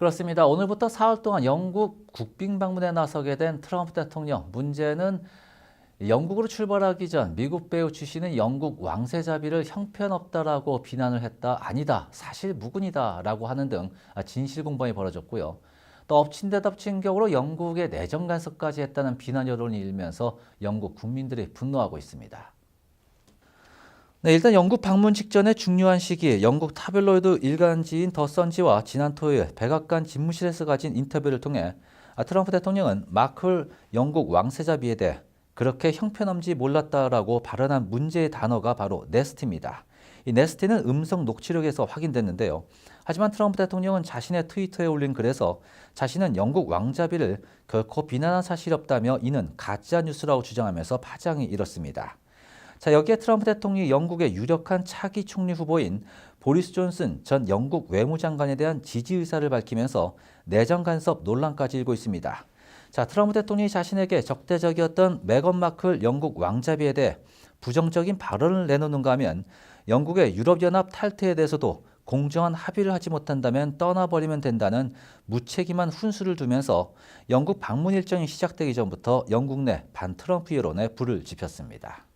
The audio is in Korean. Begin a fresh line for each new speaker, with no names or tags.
그렇습니다. 오늘부터 사흘 동안 영국 국빈 방문에 나서게 된 트럼프 대통령. 문제는 영국으로 출발하기 전 미국 배우 출신은 영국 왕세자비를 형편없다라고 비난을 했다. 아니다. 사실 무근이다 라고 하는 등 진실 공방이 벌어졌고요. 또 엎친 데 덮친 격으로 영국의 내정 간섭까지 했다는 비난 여론이 일면서 영국 국민들이 분노하고 있습니다. 네, 일단 영국 방문 직전에 중요한 시기에 영국 타블로이드 일간지인 더 선지와 지난 토요일 백악관 집무실에서 가진 인터뷰를 통해 아, 트럼프 대통령은 마클 영국 왕세자비에 대해 그렇게 형편없지 몰랐다라고 발언한 문제의 단어가 바로 네스티입니다. 이 네스티는 음성 녹취록에서 확인됐는데요. 하지만 트럼프 대통령은 자신의 트위터에 올린 글에서 자신은 영국 왕자비를 결코 비난한 사실이 없다며 이는 가짜 뉴스라고 주장하면서 파장이 일었습니다. 자, 여기에 트럼프 대통령이 영국의 유력한 차기 총리 후보인 보리스 존슨 전 영국 외무장관에 대한 지지 의사를 밝히면서 내정 간섭 논란까지 일고 있습니다. 자, 트럼프 대통령이 자신에게 적대적이었던 메건 마클 영국 왕자비에 대해 부정적인 발언을 내놓는가 하면 영국의 유럽연합 탈퇴에 대해서도 공정한 합의를 하지 못한다면 떠나버리면 된다는 무책임한 훈수를 두면서 영국 방문 일정이 시작되기 전부터 영국 내 반 트럼프 여론에 불을 지폈습니다.